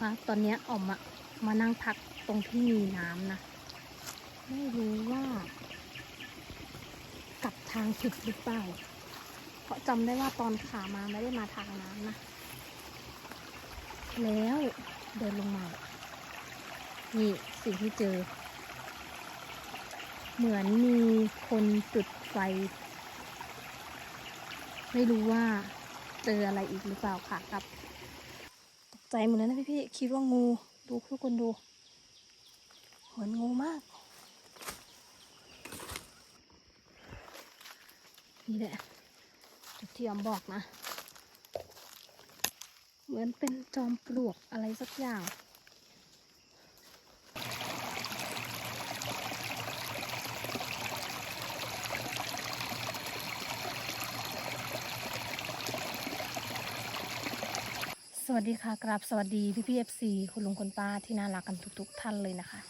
คะตอนนี้ออกมามานั่งพักตรงที่มีน้ำนะ ไม่รู้ว่ากลับทางผิดหรือเปล่า เพราะจำได้ว่าตอนขามาไม่ได้มาทางน้ำนะ แล้วเดินลงมา นี่สิ่งที่เจอ เหมือนมีคนจุดไฟ ไม่รู้ว่าเจออะไรอีกหรือเปล่าค่ะครับ ใจหมดเลยนะพี่พี่ๆคิดว่างู ดูทุกคนดู เหมือนงูมาก นี่แหละจุดที่ยอมบอกนะ เหมือนเป็นจอมปลวกอะไรสักอย่าง วัสดีค่ะกราบสวัสดีพี่พี่เอฟซีคุณลุงคุณป้าที่น่ารักกันทุก ๆ ท่านเลยนะคะ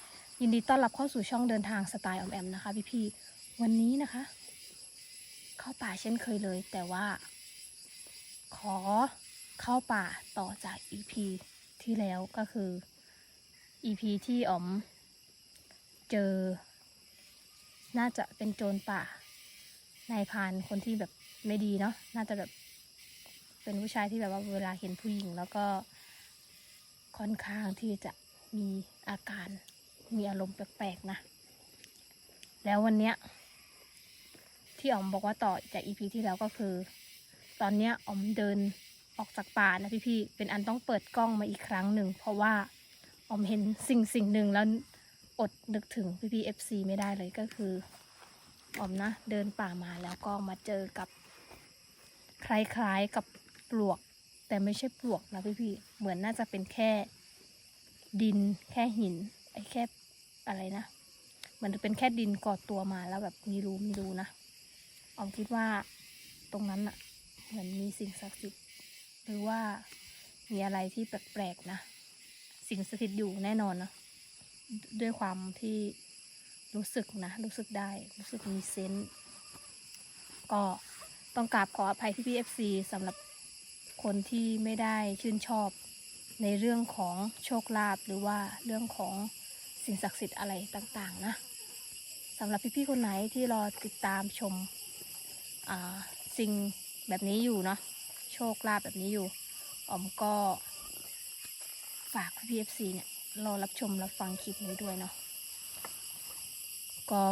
ยินดีต้อนรับเข้าสู่ช่องเดินทางสไตล์ออมแอมนะคะพี่พี่วันนี้นะคะ เข้าป่าเช่นเคยเลย แต่ว่า ขอเข้าป่าต่อจาก EP ที่แล้วก็คือ EP ที่ออมเจอ น่าจะเป็นโจรป่านายพานคนที่แบบไม่ดีเนาะน่าจะแบบ เป็นผู้ชายที่แบบว่าเวลาเห็นผู้หญิง แล้วก็ค่อนข้างที่จะมีอาการมีอารมณ์แปลกๆนะ แล้ววันเนี้ยที่อ๋อมบอกว่าต่อจากอีพีที่แล้วก็คือ ตอนเนี้ยอ๋อมเดินออกจากป่านะพี่ๆเป็นอันต้องเปิดกล้องมาอีกครั้งหนึ่ง เพราะว่าอ๋อมเห็นสิ่งสิ่งหนึ่งแล้วอดนึกถึงพี่ๆเอฟซีไม่ได้เลยก็คืออ๋อมนะ เดินป่ามาแล้วก็มาเจอกับคล้ายๆกับ ปลวก แต่ไม่ใช่ปลวกนะพี่ๆเหมือนน่าจะเป็นแค่ดินแค่หิน ไอ้แค่อะไรนะเหมือนจะเป็นแค่ดินก่อตัวมาแล้วแบบมีรูมีรูนะออมคิดว่าตรงนั้นอะเหมือนมีสิ่งศักดิ์สิทธิ์หรือว่ามีอะไรที่แปลกๆนะ สิ่งสถิตอยู่แน่นอนนะด้วยความที่รู้สึกนะ รู้สึกได้รู้สึกมีเซนส์ก็ต้องกราบขออภัยพี่พีเอฟซีสำหรับ คนที่ไม่ได้ชื่นชอบในเรื่องของโชคลาภหรือว่าเรื่องของสิ่งศักดิ์สิทธิ์อะไรต่างๆนะสำหรับพี่ๆคนไหนที่รอติดตามชมสิ่งแบบนี้อยู่เนาะโชคลาภแบบนี้อยู่ออมก็ฝากพี่เอฟซีเนี่ยรอรับชมรับฟังคลิปนี้ด้วยเนาะก็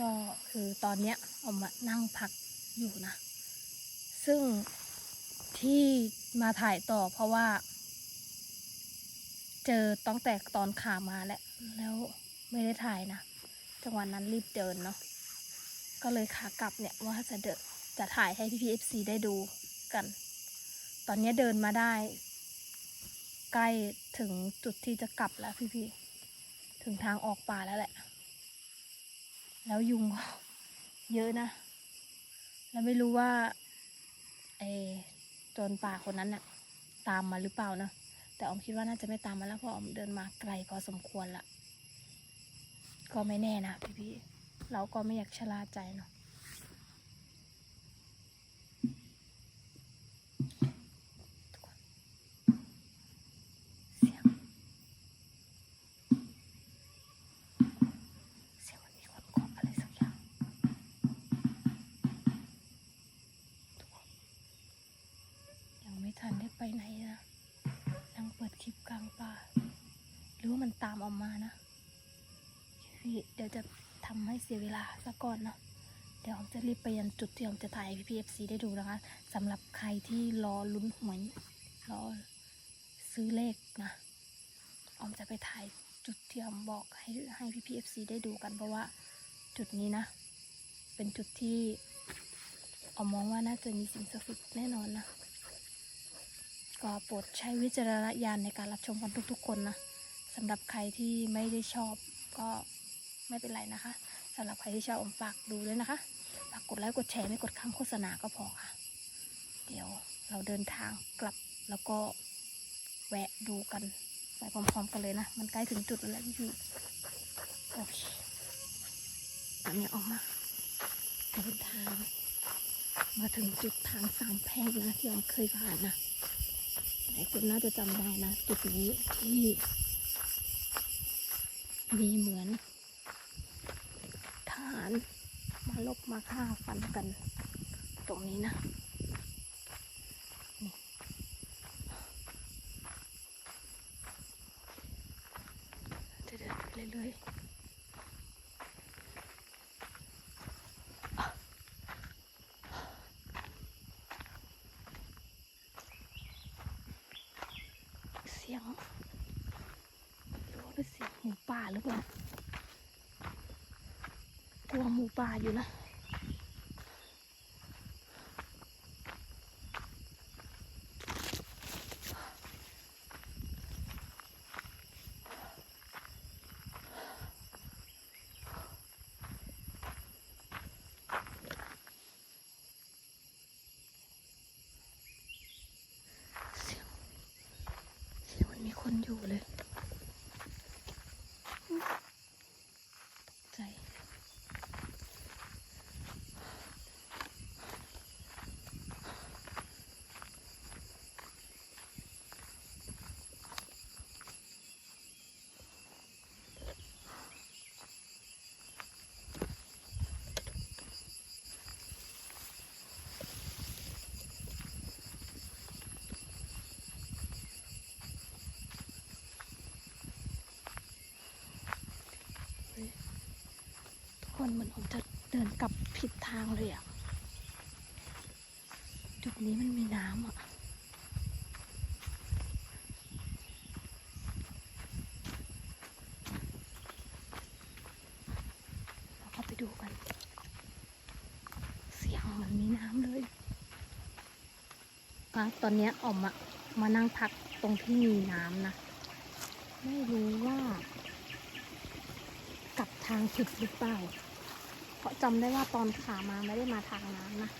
ก็คือตอนเนี้ยออกมานั่งพักอยู่นะ ซึ่งที่มาถ่ายต่อเพราะว่า เจอตั้งแต่ตอนขามาแหละแล้วไม่ได้ถ่ายนะ จังหวะนั้นรีบเดินเนาะก็เลยขากลับเนี่ยว่าจะเดนจะถ่ายให้พี่พีเอฟซีได้ดูกัน ตอนนี้เดินมาได้ ใกล้ถึงจุดที่จะกลับแล้วพี่พี่ถึงทางออกป่าแล้วแหละ แล้วยุงก็เยอะนะ แล้วไม่รู้ว่าไอ้จนป่าคนนั้นน่ะ ตามมาหรือเปล่านะ แต่ออมคิดว่าน่าจะไม่ตามมาแล้วเพราะออมเดินมาไกลพอสมควรละ ก็ไม่แน่นะพี่พี่ๆเราก็ไม่อยากชะล่าใจเนาะ ทุกคนเสียง เสียงมันมีคนเคาะอะไรสักอย่างทุกคนยังไม่ทันได้ไปไหนนะนั่งเปิดคลิปกลางป่า หรือว่ามันตามออกมานะพี่เดี๋ยวจะทำให้ เสียเวลาซะก่อนเนาะเดี๋ยวผมจะรีบไปยันจุดที่ผมจะถ่ายพีพีเอฟซีได้ดูนะคะสำหรับใครที่รอลุ้นหวยรอซื้อเลขนะออมจะไปถ่ายจุดที่อมบอกให้ให้พี่พีเอฟซีได้ดูกันเพราะว่าจุดนี้นะ เป็นจุดที่ออมมองว่าน่าจะมีสิ่งศักดิ์สิทธิ์แน่นอนนะก็โปรดใช้วิจารณญาณในการรับชมกันทุกๆคนนะสำหรับใครที่ไม่ได้ชอบก็ไม่เป็นไรนะคะ สำหรับใครที่ชอบอมฝากดูด้วยนะคะฝากกดไลค์กดแชร์ไม่กดข้ามโฆษณาก็พอค่ะ เดี๋ยวเราเดินทางกลับแล้วก็แวะดูกันไปพร้อมๆกันเลยนะ มันใกล้ถึงจุดแล้วพี่โอเคอันนี้ออกมาเดินทาง มาถึงจุดทางสามแพร่งนะที่ออมเคยผ่านนะหลายคนน่าจะจำได้นะ จุดนี้ที่มีเหมือนารมาลบมาฆ่าฟันกัน ตรงนี้นะนี่จะเดินไปเรื่อยๆเสียงหรือว่าเป็นเสียงหมูป่าหรือเปล่ากลัวหมูป่าอยู่นะ เสียงเสียงมันมีคนอยู่เลยตกใจ ทุก คนเหมือนผมจะเดินกลับผิดทางเลยอะจุดนี้มันมีน้ำอะเราเข้าไปดูกัน เสียงเหมันมีน้ำเลยอะตอนเนี้ยออมอะมานั่งพักตรงที่มีน้ำนะ ไม่รู้ว่ากลับทางผิดหรือเปล่า ราะจำได้ว่าตอนขามาไม่ได้มาทางน้ำนะ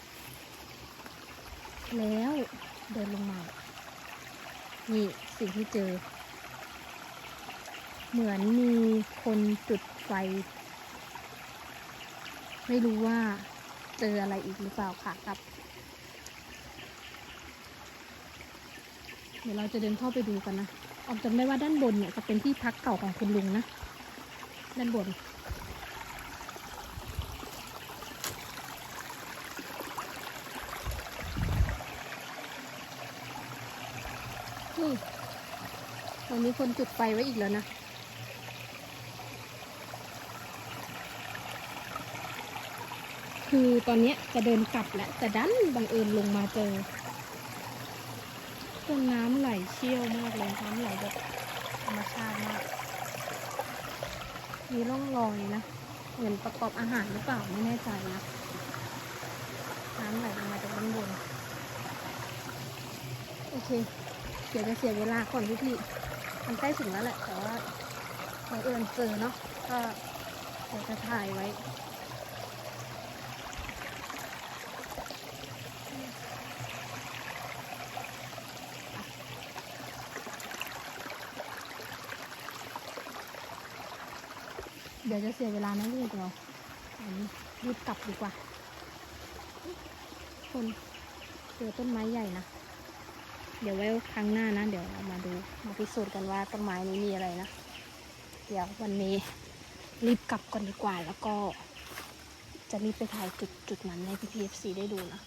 แล้วเดินลงมา นี่สิ่งที่เจอ เหมือนมีคนจุดไฟ ไม่รู้ว่าเจออะไรอีกหรือเปล่าค่ะครับ เดี๋ยวเราจะเดินเข้าไปดูกันนะออมจำได้ว่าด้านบนเนี่ยจะเป็นที่พักเก่าของคุณลุงนะ ด้านบน ตรงนี้คนจุดไฟไว้อีกแล้วนะ คือตอนนี้จะเดินกลับแหละแต่ดันบังเอิญลงมาเจอตรงน้ำไหลเชี่ยวมากเลยน้ำไหลแบบธรรมชาติมาก มีร่องรอยนะ เหมือนประกอบอาหารหรือเปล่าไม่แน่ใจนะ น้ำไหลลงมาจากด้านบน โอเค เดี๋ยวจะเสียเวลาก่อนพี่พี่ มันใกล้ถึงแล้วแหละ แต่ว่าบังเอิญเจอเนาะก็เดี๋ยวจะถ่ายไว้เดี๋ยวจะเสียเวลานะลูกเราอันนี้รีบกลับดีกว่า คนเจอต้นไม้ใหญ่นะ เดี๋ยวไว้ครั้งหน้านะ เดี๋ยวเรามาดูมาพิสูจน์กันว่าต้นไม้นี้มีอะไรนะ เดี๋ยววันนี้รีบกลับก่อนดีกว่าแล้วก็ จะรีบไปถ่ายจุดจุดนั้นให้พี่พีเอฟซีได้ดูนะ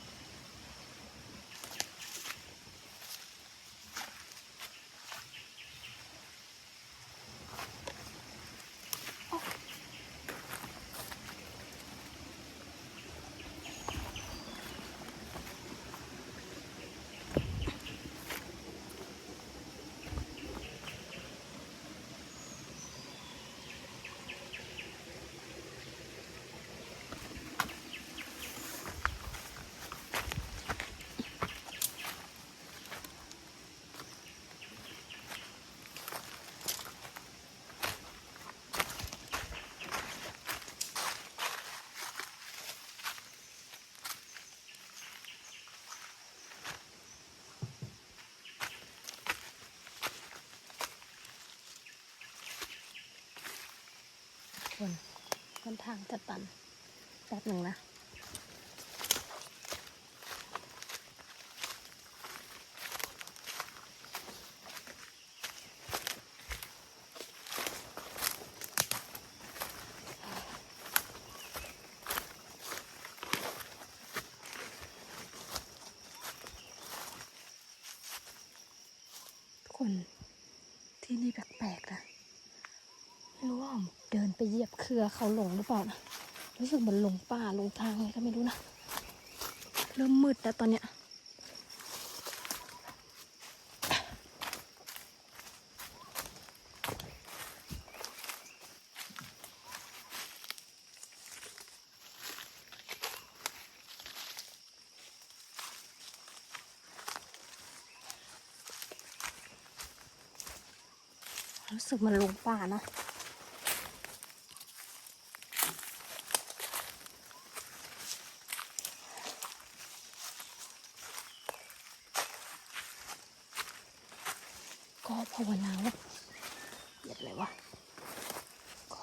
นทางจะตันแป๊บหนึ่งนะคนที่นี่แปลกๆนะ ไม่รู้ว่าผมเดินไปเหยียบเครือเขาหลงหรือเปล่านะรู้สึกเหมือนหลงป่าหลงทางไงก็ไม่รู้นะ เริ่มมืดแล้วตอนเนี้ยรู้สึกมันหลงป่านะ ภาวนาว่าเหยียบอะไรวะก็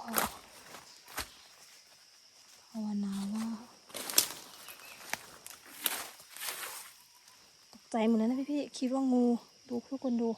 ภาวนาว่าตกใจหมดเลยนะพี่ๆคิดว่างูดูทุกคนดู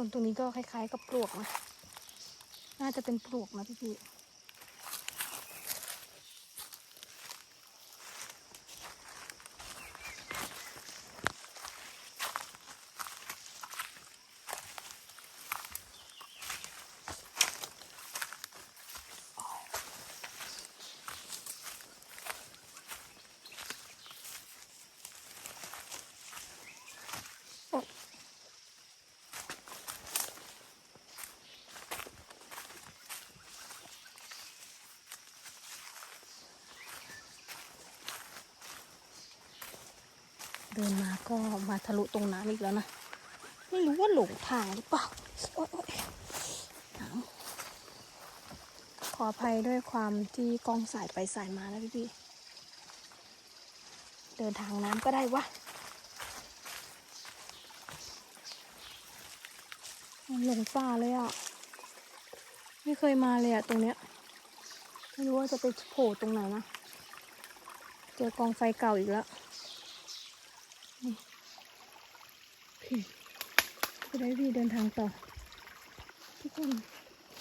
ส่วนตรงนี้ก็คล้ายๆกับปลวกนะ น่าจะเป็นปลวกนะพี่พี่ เดินมาก็มาทะลุตรงน้ำอีกแล้วนะ ไม่รู้ว่าหลงทางหรือเปล่าโอ๊ยโอ๊ยขออภัยด้วยความที่กล้องสายไปสายมานะพี่พี่เดินทางน้ำก็ได้วะมันหลงป่าเลยอะ ไม่เคยมาเลยอะตรงเนี้ย ไม่รู้ว่าจะไปโผล่ตรงไหนนะ เจอกองไฟเก่าอีกแล้ว พี่จะได้พี่เดินทางต่อ ทุกคน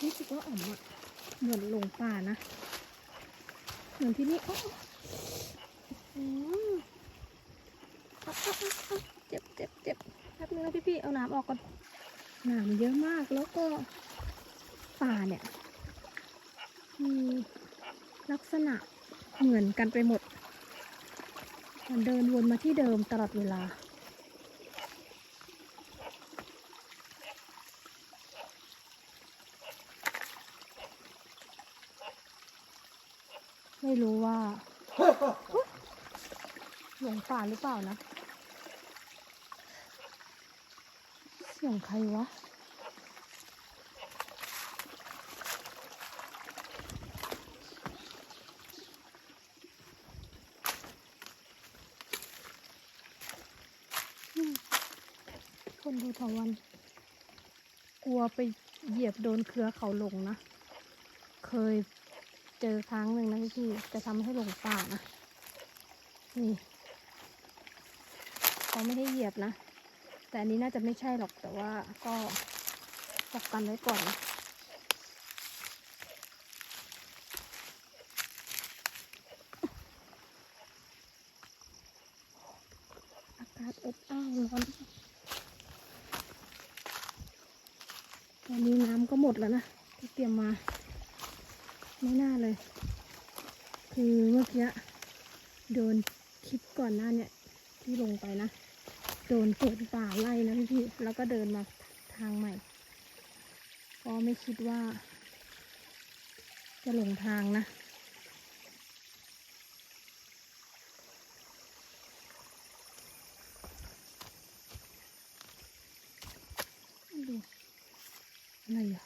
รู้สึกว่าอ่อมอะเหมือนหลงป่านะ เหมือนที่นี่โอ้อืมอะอะอะอะเจ็บเจ็บเจ็บแป๊บนึงนะพี่พี่เอาน้ำออกก่อนหนามเยอะมากแล้วก็ป่าเนี่ยมีลักษณะเหมือนกันไปหมด มันเดินวนมาที่เดิมตลอดเวลา ไม่รู้ว่าหลงป่าหรือเปล่านะ เสียงใครวะ อืม ดูทวัน กลัวไปเหยียบโดนเครือเขาหลงนะ เคยเจอครั้งหนึ่งนะพี่พี่ จะทำให้หลงป่านะ นี่ เขาไม่ได้เหยียบนะ แต่อันนี้น่าจะไม่ใช่หรอกแต่ว่าก็ป้องกันไว้ก่อนนะอากาศอบอ้าวร้อน ตอนนี้น้ำก็หมดแล้วนะที่เตรียมมา ไม่น่าเลย คือเมื่อกี้โดนคลิปก่อนหน้าเนี่ย ที่ลงไปนะ โดนเปิดป่าไล่นะพี่พี่แล้วก็เดินมาทางใหม่ ก็ไม่คิดว่า จะหลงทางนะ ดูอะไรอะ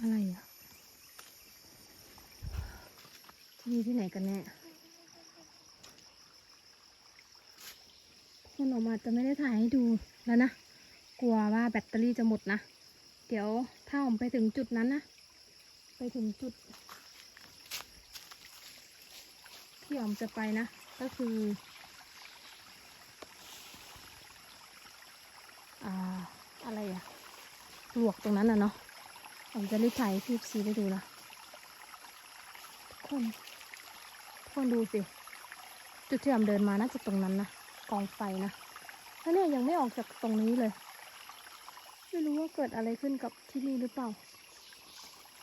อะไรอะ นี่ที่ไหนกันแน่มันออกมาจะไม่ได้ถ่ายให้ดูแล้วนะ กลัวว่าแบตเตอรี่จะหมดนะ เดี๋ยวถ้าผมไปถึงจุดนั้นนะ ไปถึงจุด ที่ออมจะไปนะ ก็คืออ่าอะไรอะปลวกตรงนั้นนะเนาะผมจะรีบถ่ายให้พี่ซีได้ดูนะทุกคน คนดูสิ จุดที่ออมเดินมาน่าจะตรงนั้นนะกองไฟนะแล้วเนี่ยยังไม่ออกจากตรงนี้เลย ไม่รู้ว่าเกิดอะไรขึ้นกับที่นี่หรือเปล่า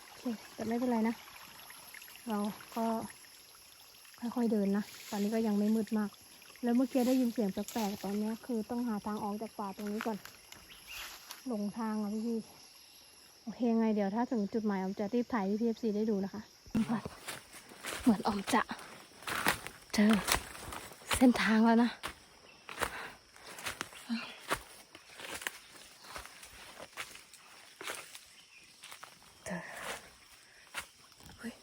โอเคแต่ไม่เป็นไรนะ เราก็ค่อยๆเดินนะ ตอนนี้ก็ยังไม่มืดมาก แล้วเมื่อกี้ได้ยินเสียงแปลกๆตอนนี้คือต้องหาทางออกจากป่าตรงนี้ก่อน หลงทางอะพี่พี่โอเคไงเดี๋ยวถ้าถึงจุดหมายออมจะรีบถ่ายพี่พีเอฟซีได้ดูนะคะ เหมือนออมจะ เจอเส้นทางแล้วนะ เจอเฮ้ย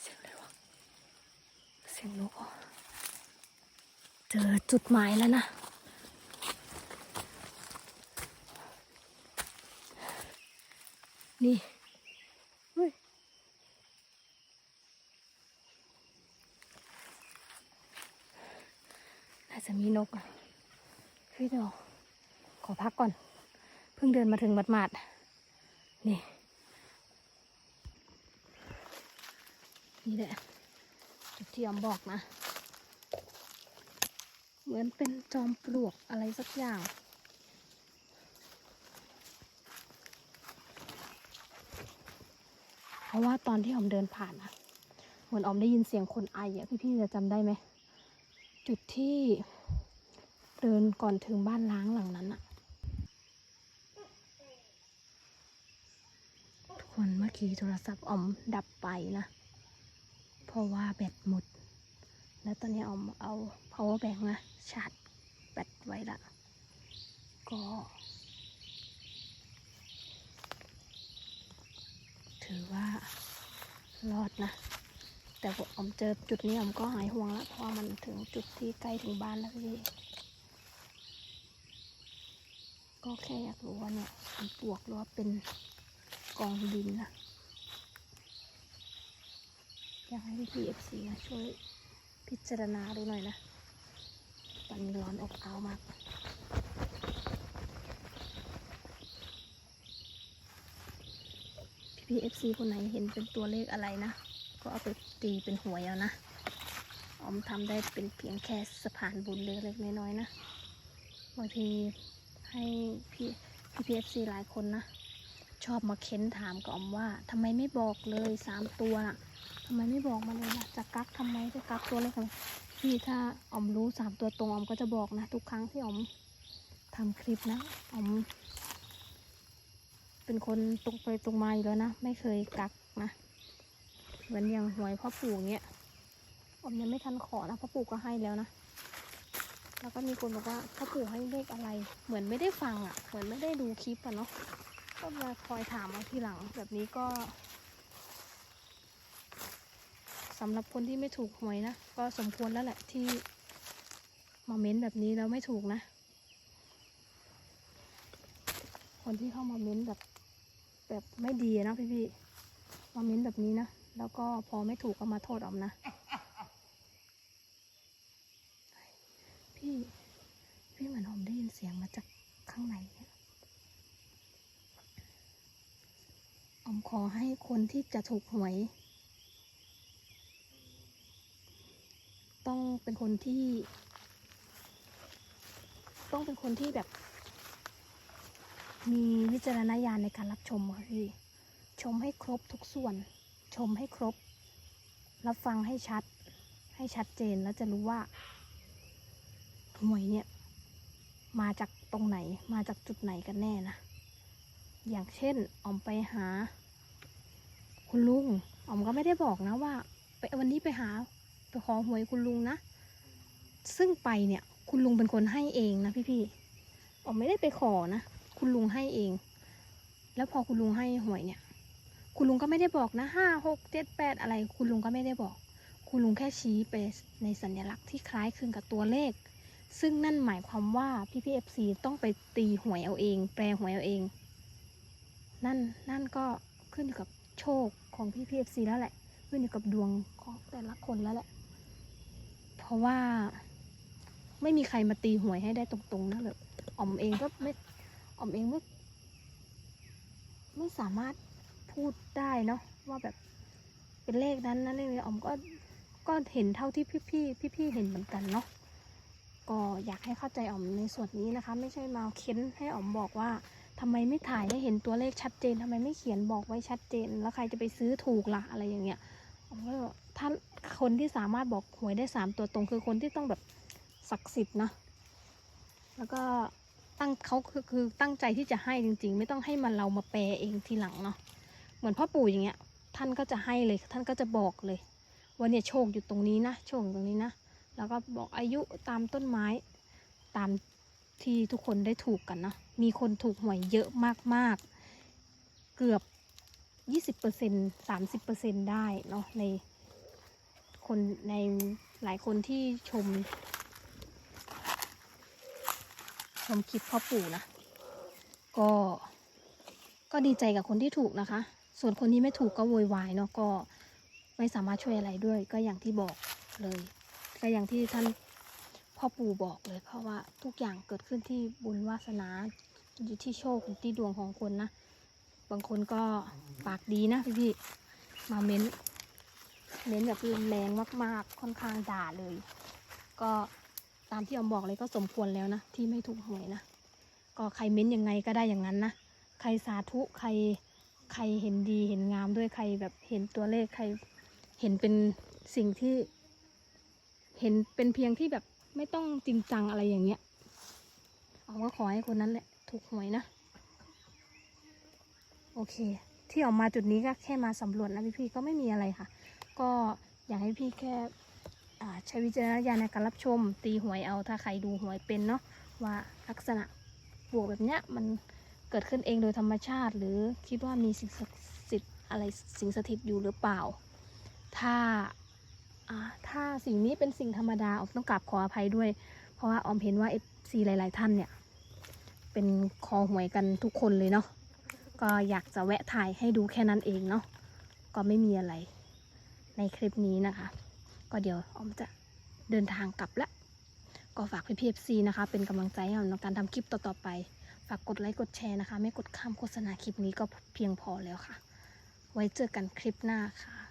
เสียงอะไรวะเสียงนกเหรอเจอจุดหมายแล้วนะนี่ เฮ้ย น่าจะ มีนกอะเฮ้ยเดี๋ยวขอพักก่อน เพิ่งเดินมาถึงหมาดๆนี่ นี่แหละจุดที่อมบอกนะ เหมือนเป็นจอมปลวกอะไรสักอย่างเพราะว่าตอนที่อมเดินผ่านอะเหมือนออมได้ยินเสียงคนไออะพี่ๆจะจำได้ไหม จุดที่ เดินก่อนถึงบ้านล้างหลังนั้นอะทุกคนเมื่อกี้โทรศัพท์ออมดับไปนะ เพราะว่าแบตหมด แล้วตอนนี้ออมเอา power bank นะชาร์จแบตไว้ละก็ถือว่ารอดนะ แต่พอออมเจอจุดนี้ออมก็หายห่วงละเพราะว่ามันถึงจุดที่ใกล้ถึงบ้านแล้วพี่ ก็แค่อยากรู้ว่าเนี่ยมันปลวกหรือว่าเป็นกองดินนะอยากให้พี่เอฟซีช่วยพิจารณาดูหน่อยนะตอนนี้ร้อนอบอ้าวมากพี่เอฟซีคนไหนเห็นเป็นตัวเลขอะไรนะ ก็เอาไปตีเป็นหวยเอานะออมทำได้เป็นเพียงแค่สะพานบุญเล็กๆน้อยๆนะบางที ให้พี่พี่พีเอฟซีหลายคนนะ ชอบมาเค้นถามกับอมว่าทำไมไม่บอกเลยสามตัวน่ะทำไมไม่บอกมาเลยล่ะจะกักทำไมจะกักตัวเลขอะไรพี่ถ้าออมรู้สามตัวตรงออมก็จะบอกนะ ทุกครั้งที่ออมทำคลิปนะออมเป็นคนตรงไปตรงมาอยู่แล้วนะ ไม่เคยกักนะเหมือนอย่างหวยพ่อปู่เงี้ยออมยังไม่ทันขอนะพ่อปู่ก็ให้แล้วนะ แล้วก็มีคนบอกว่าพ่อปู่ให้เลขอะไร เหมือนไม่ได้ฟังอะ่ะ เหมือนไม่ได้ดูคลิปอะเนาะ ก็มาคอยถามเอาทีหลังแบบนี้ก็สำหรับคนที่ไม่ถูกหวยนะ ก็สมควรแล้วแหละที่มาเม้นแบบนี้แล้วไม่ถูกนะ คนที่เข้ามาเม้นแบบแบบไม่ดีนะพี่พี่ๆมาเม้นแบบนี้นะ แล้วก็พอไม่ถูกก็มาโทษออมนะ พี่ พี่เหมือนออมได้ยิน เสียงมาจากข้างในเนี่ยออมขอให้คนที่จะถูกหวย ต้องเป็นคนที่ ต้องเป็นคนที่แบบ มีวิจารณญาณในการรับชมค่ะพี่ชมให้ครบทุกส่วน ชมให้ครบ รับฟังให้ชัด ให้ชัดเจนแล้วจะรู้ว่าหวยเนี่ย มาจากตรงไหนมาจากจุดไหนกันแน่นะ อย่างเช่นออมไปหา คุณลุงออมก็ไม่ได้บอกนะว่า ไปวันนี้ไปหาไปขอหวยคุณลุงนะ ซึ่งไปเนี่ยคุณลุงเป็นคนให้เองนะพี่ๆออมไม่ได้ไปขอนะ คุณลุงให้เอง แล้วพอคุณลุงให้หวยเนี่ย คุณลุงก็ไม่ได้บอกนะห้าหกเจ็ดแปดอะไร คุณลุงก็ไม่ได้บอก คุณลุงแค่ชี้ไปในสัญลักษณ์ที่คล้ายคลึงกับตัวเลข ซึ่งนั่นหมายความว่าพี่พีเอฟซีต้องไปตีหวยเอาเอง แปลหวยเอาเอง นั่นนั่นก็ขึ้นอยู่กับโชคของพี่พีเอฟซีแล้วแหละ ขึ้นอยู่กับดวงของแต่ละคนแล้วแหละ เพราะว่า ไม่มีใครมาตีหวยให้ได้ตรงๆนะเลยอ๋อมเองก็ไม่อ๋อมเองไม่ไม่สามารถพูดได้เนาะว่าแบบเป็นเลขนั้นนะเลขนี้อ๋อมก็ก็เห็นเท่าที่พี่ๆพี่ๆเห็นเหมือนกันเนาะ ก็อยากให้เข้าใจอ๋อมในส่วนนี้นะคะ ไม่ใช่มาเค้นให้อ๋อมบอกว่าทำไมไม่ถ่ายให้เห็นตัวเลขชัดเจนทำไมไม่เขียนบอกไว้ชัดเจน แล้วใครจะไปซื้อถูกล่ะอะไรอย่างเงี้ยถ้าคนที่สามารถบอกหวยได้สามตัวตรงคือคนที่ต้องแบบศักดิ์สิทธิ์นะแล้วก็ตั้งเขาคือคือตั้งใจที่จะให้จริง ๆ ไม่ต้องให้มันเรามาแปลเองทีหลังเนาะเหมือนพ่อปู่อย่างเงี้ย ท่านก็จะให้เลยท่านก็จะบอกเลยว่าเนี่ยโชคอยู่ตรงนี้นะโชคอยู่ตรงนี้นะ แล้วก็บอกอายุตามต้นไม้ตามที่ทุกคนได้ถูกกันเนาะมีคนถูกหวยเยอะมากๆ เกือบยี่สิบเปอร์เซ็นสามสิบเปอร์เซ็นได้เนาะในคนในหลายคนที่ชม ชมคลิปพ่อปู่นะ ก็ก็ดีใจกับคนที่ถูกนะคะ ส่วนคนที่ไม่ถูกก็โวยวายเนาะก็ไม่สามารถช่วยอะไรด้วย ก็อย่างที่บอกเลย ก็อย่างที่ท่านพ่อปู่บอกเลย เพราะว่าทุกอย่างเกิดขึ้นที่บุญวาสนาอยู่ที่โชคอยู่ที่ดวงของคนนะ บางคนก็ปากดีนะพี่พี่มาเม้นเม้นแบบรุนแรงมาก ๆ ค่อนข้างด่าเลย ก็ตามที่ออมบอกเลยก็สมควรแล้วนะ ที่ไม่ถูกหวยนะ ก็ใครเม้นยังไงก็ได้อย่างนั้นนะ ใครสาธุใครใครเห็นดีเห็นงามด้วยใครแบบเห็นตัวเลขใครเห็นเป็นสิ่งที่ เห็นเป็นเพียงที่แบบไม่ต้องจริงจังอะไรอย่างเงี้ยออมก็ขอให้คนนั้นแหละ ถูกหวยนะ โอเค ที่ออกมาจุดนี้ก็แค่มาสำรวจนะพี่ๆก็ไม่มีอะไรค่ะ ก็อยากให้พี่แค่ใช้วิจารณญาณในการรับชม ตีหวยเอาถ้าใครดูหวยเป็นเนาะว่าลักษณะบวกแบบเนี้ยมันเกิดขึ้นเองโดยธรรมชาติ หรือคิดว่ามีสิ่งศักดิ์สิทธิ์อะไรสิ่งสถิตอยู่หรือเปล่า ถ้า ถ้าสิ่งนี้เป็นสิ่งธรรมดาออมต้องกราบขออภัยด้วย เพราะว่าออมเห็นว่าเอฟซีหลาย ๆ ท่านเนี่ย เป็นคอหวยกันทุกคนเลยเนาะก็อยากจะแวะถ่ายให้ดูแค่นั้นเองเนาะก็ไม่มีอะไรในคลิปนี้นะคะ ก็เดี๋ยวออมจะเดินทางกลับแล้วก็ฝากพี่พีเอฟซีนะคะ เป็นกำลังใจให้ออมในการทำคลิปต่อ ๆ ไป ฝากกดไลค์กดแชร์นะคะ ไม่กดข้ามโฆษณาคลิปนี้ก็เพียงพอแล้วค่ะ ไว้เจอกันคลิปหน้าค่ะ